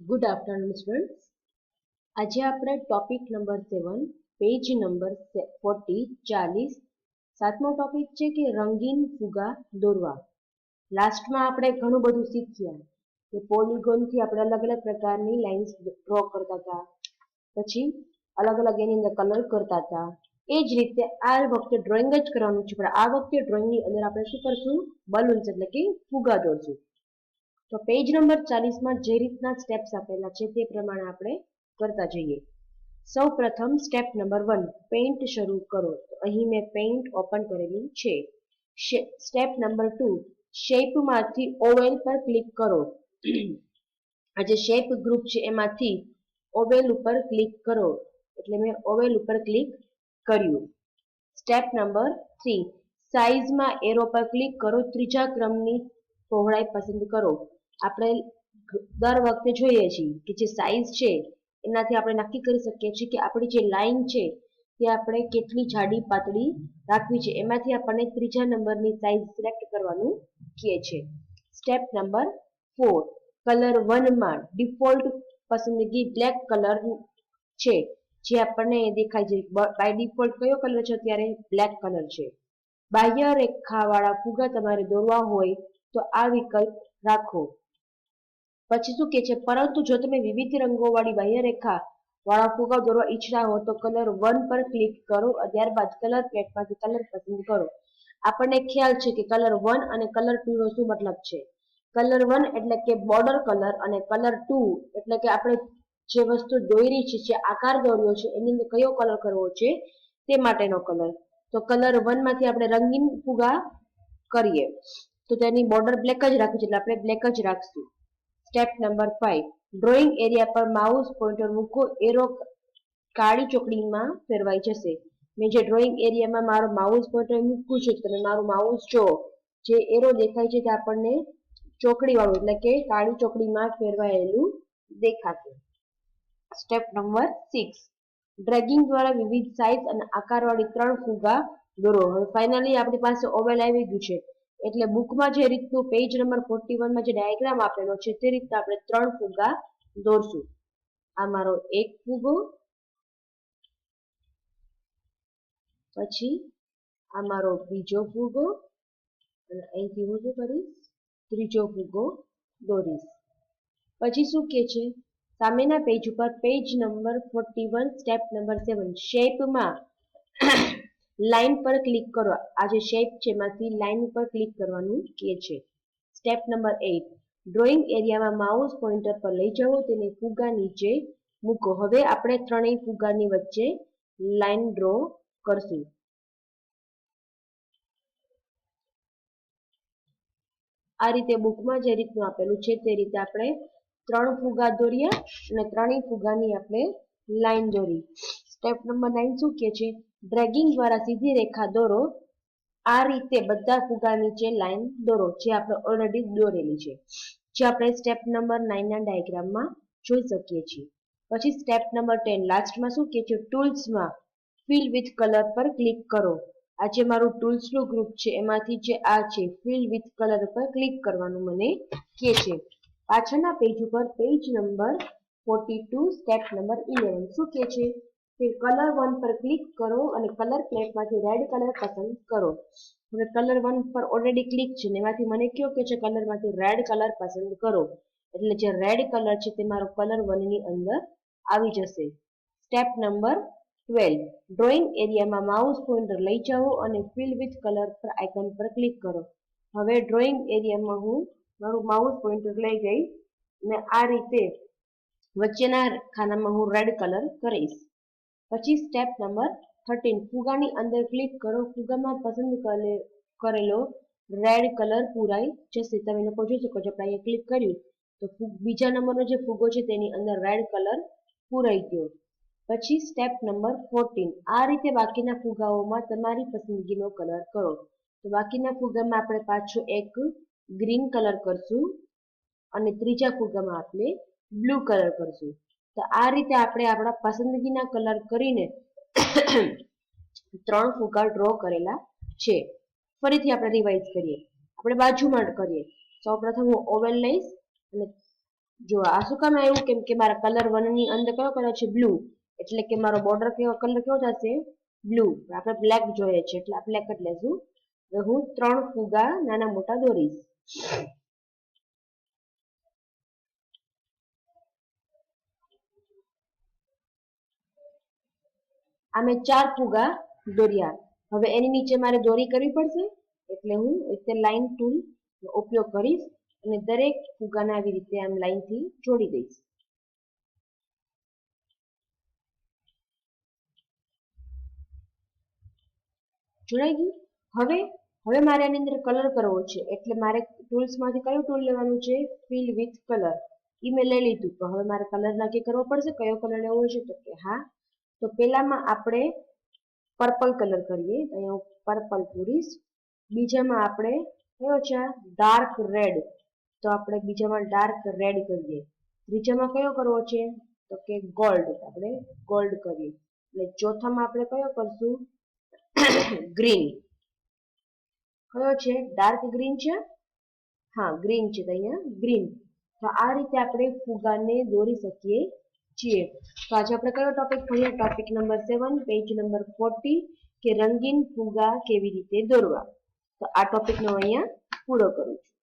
Good afternoon students આજે આપણે topic number seven page number forty ચાલીસ. સાતમો ટોપિક છે કે રંગીન ફુગા દોરવા. લાસ્ટમાં આપણે ઘણું બધું શીખ્યા કે પોલીગોનથી આપણે અલગ અલગ પ્રકારની લાઇન્સ ડ્રો કરતા હતા. પછી અલગ અલગ એની અંદર કલર કરતા હતા. એ જ રીતે આ વખતે ડ્રોઈંગ જ કરવાનું છે. પણ આ વખતે ડ્રોઈંગની અંદર આપણે શું કરશું? બલૂન્સ એટલે કે ફુગા દોરશું. તો પેજ નંબર ચાલીસમાં જે રીતના સ્ટેપ્સ આપેલા છે તે પ્રમાણે આપણે કરતા જઈએ. સૌ પ્રથમ સ્ટેપ નંબર વન પેઇન્ટ શરૂ કરો. તો અહીં મેં પેઇન્ટ ઓપન કરેલું છે. સ્ટેપ નંબર ટુ શેપમાંથી ઓવેલ પર ક્લિક કરો. આ જે શેપ ગ્રુપ છે એમાંથી ઓવેલ ઉપર ક્લિક કરો. એટલે મેં ઓવેલ ઉપર ક્લિક કર્યું. સ્ટેપ નંબર થ્રી સાઇઝમાં એરો પર ક્લિક કરો. ત્રીજા ક્રમની પહોળાઈ પસંદ કરો. આપણે દર વખતે જોઈએ છીએ કે જે સાઇઝ છે, એનાથી આપણે નક્કી કરી શકીએ છીએ કે આપણી જે લાઈન છે, તે આપણે કેટલી જાડી પાતળી રાખવી છે. એમાંથી આપણને ત્રીજા નંબરની સાઇઝ સિલેક્ટ કરવાનું કહે છે. સ્ટેપ નંબર ફોર કલર વનમાં ડિફોલ્ટ પસંદગી બ્લેક કલર છે. જે આપણને દેખાય છે. બાય ડિફોલ્ટ કયો કલર છે? અત્યારે બ્લેક કલર છે. બાહ્ય રેખાવાળા ફુગા તમારે દોરવા હોય તો આ વિકલ્પ રાખો. પછી શું કે છે? પરંતુ જો તમે વિવિધ રંગોવાળી બાહ્ય રેખા વાળા ફુગા દોરવા ઈચ્છતા હો, તો કલર વન પર ક્લિક કરો. ત્યારબાદ કલર પેટમાંથી કલર પસંદ કરો. આપણને ખ્યાલ છે કે કલર વન અને કલર ટુ નો શું મતલબ છે? કલર વન એટલે કે બોર્ડર કલર અને કલર ટુ એટલે કે આપણે જે વસ્તુ દોરી છે, જે આકાર દોર્યો છે, એની અંદર કયો કલર કરવો છે, તે માટેનો કલર. તો કલર વનમાંથી આપણે રંગીન ફુગા કરીએ. તો તેની બોર્ડર બ્લેક જ રાખવી છે, એટલે આપણે બ્લેક જ રાખશું. Step number five drawing area પર માઉસ પોઇન્ટર મૂકો. એરો કાળી ચોકડીમાં ફેરવાઈ જશે. મેં જે ડ્રોઈંગ એરિયામાં મારો માઉસ પોઇન્ટર મૂકું છું, તમે મારું માઉસ જો જે એરો દેખાય છે તે આપણને ચોકડીવાળું, એટલે કે કાળી ચોકડીમાં ફેરવાયેલું દેખાશે. સ્ટેપ નંબર સિક્સ ડ્રેગિંગ દ્વારા વિવિધ સાઇઝ અને આકારવાળી ત્રણ ફુગા દોરો. હવે ફાઇનલી આપણી પાસે ઓવેલ આવી ગયું છે. એટલે બુકમાં જે રીતનું પેજ નંબર ફોર્ટી વનમાં જે ડાયાગ્રામ આપેલો છે, તે રીતના આપણે ત્રણ ફુગા દોરશું. આ મારો એક ફુગો પછી આ મારો બીજો ફુગો અને અહીંથી હું શું કરીશ? ત્રીજો ફુગો દોરીશ. પછી શું કે છે? સામેના પેજ ઉપર page number forty one step number seven શેપમાં line પર ક્લિક કરો. આ જે શેપ છે, એમાંથી લાઈન ઉપર ક્લિક કરવાનું કહે છે. સ્ટેપ નંબર એટ ડ્રોઈંગ એરિયામાં માઉસ પોઇન્ટર પર લઈ જાઓ, તેને ફુગા નીચે મૂકો. હવે આપણે ત્રણેય ફુગાની વચ્ચે લાઈન ડ્રો કરશું. આ રીતે બુકમાં જે રીતનું આપેલું છે, તે રીતે આપણે ત્રણ ફુગા દોર્યા અને ત્રણેય ફુગાની આપણે લાઈન દોરી. સ્ટેપ નંબર નાઇન શું કે છે? ડ્રેગિંગ દ્વારા સીધી રેખા દોરો. આ રીતે બધા ફુગા નીચે લાઈન દોરો, જે આપણે ઓલરેડી દોરેલી છે. જે આપણે સ્ટેપ નંબર નાઇનના ડાયાગ્રામમાં જોઈ શકીએ છીએ. પછી સ્ટેપ નંબર ટેન લાસ્ટમાં શું કે છે? ટૂલ્સમાં ફિલ વિથ કલર પર ક્લિક કરો. આ જે મારું ટૂલ્સનું ગ્રુપ છે, એમાંથી જે આ છે ફિલ વિથ કલર પર ક્લિક કરવાનું મને કહે છે. પાછળના પેજ ઉપર page number forty two step number eleven શું કે છે? કે કલર વન પર ક્લિક કરો અને કલર પ્લેટમાંથી રેડ કલર પસંદ કરો. હવે કલર વન પર ઓલરેડી ક્લિક છે ને એમાંથી મને કયો કે છે કલરમાંથી રેડ કલર પસંદ કરો. એટલે જે રેડ કલર છે તે મારો કલર વનની અંદર આવી જશે. સ્ટેપ નંબર ટ્વેલ્વ ડ્રોઈંગ એરિયામાં માઉસ પોઇન્ટર લઈ જાઓ અને ફિલ વિથ કલર પર આઇકન પર ક્લિક કરો. હવે ડ્રોઈંગ એરિયામાં હું મારું માઉસ પોઇન્ટર લઈ ગઈ ને આ રીતે વચ્ચેના ખાનામાં હું રેડ કલર કરીશ. પછી સ્ટેપ નંબર થર્ટીન ફુગાની અંદર ક્લિક કરો. ફુગામાં પસંદ કરેલો રેડ કલર પૂરાઈ જશે. તમે લોકો જોઈ શકો છો, આપણે અહીંયા ક્લિક કર્યું. તો બીજા નંબરનો જે ફુગો છે, તેની અંદર રેડ કલર પૂરાઈ ગયો. પછી સ્ટેપ નંબર ફોર્ટીન આ રીતે બાકીના ફુગાઓમાં તમારી પસંદગીનો કલર કરો. તો બાકીના ફુગામાં આપણે પાછો એક ગ્રીન કલર કરશું અને ત્રીજા ફુગામાં આપણે બ્લુ કલર કરશું. તો આ રીતે આપણે આપણા પસંદગીના કલર કરીને ત્રણ ફુગા ડ્રો કરેલા છે. ફરીથી આપણે રિવાઇઝ કરીએ. આપણે બાજુમાં કરીએ. સૌપ્રથમ હું ઓવેલ લઈશ અને જો આ શું કામ આવ્યું કેમ કે મારા કલર વનની અંદર કયો કલર છે? બ્લુ એટલે કે મારો બોર્ડર કેવો, કલર કેવો થશે? બ્લુ આપણે બ્લેક જોઈએ છે. એટલે આ બ્લેક જ લેશું. હવે હું ત્રણ ફુગા નાના મોટા દોરીશ. આ મેં ચાર ફુગા દોર્યા. હવે એની નીચે મારે દોરી કરવી પડશે, એટલે હું રીતે લાઈન ટૂલનો ઉપયોગ કરીશ અને દરેક ફુગાને આવી રીતે આમ લાઈનથી જોડી દઈશ. જોડાઈ ગયું? હવે હવે મારે આની અંદર કલર કરવો છે, એટલે મારે ટૂલ્સમાંથી કયું ટૂલ લેવાનું છે? Fill with colour. એ મેં લઈ લીધું તો હવે મારે કલર નક્કી કરવો પડશે, કયો કલર લેવો છે તો કે હા તો પહેલામાં આપણે પર્પલ કલર કરીએ. અહીંયા હું પર્પલ પૂરીશ. બીજામાં આપણે, કયો છે ડાર્ક રેડ તો આપણે બીજામાં ડાર્ક રેડ કરીએ. ત્રીજામાં કયો કરવો છે? તો કે ગોલ્ડ આપણે ગોલ્ડ કરીએ. એટલે ચોથામાં આપણે કયો કરશું? ગ્રીન કયો છે? ડાર્ક ગ્રીન છે? હા ગ્રીન છે તો અહીંયા ગ્રીન તો આ રીતે આપણે ફુગાને દોરી શકીએ. છીએ તો આજે આપણે કયો ટોપિક ભણીએ? Topic number seven page number forty કે રંગીન ફુગા કેવી રીતે દોરવા? તો આ ટોપિકનો અહીંયા પૂરો કરું છું.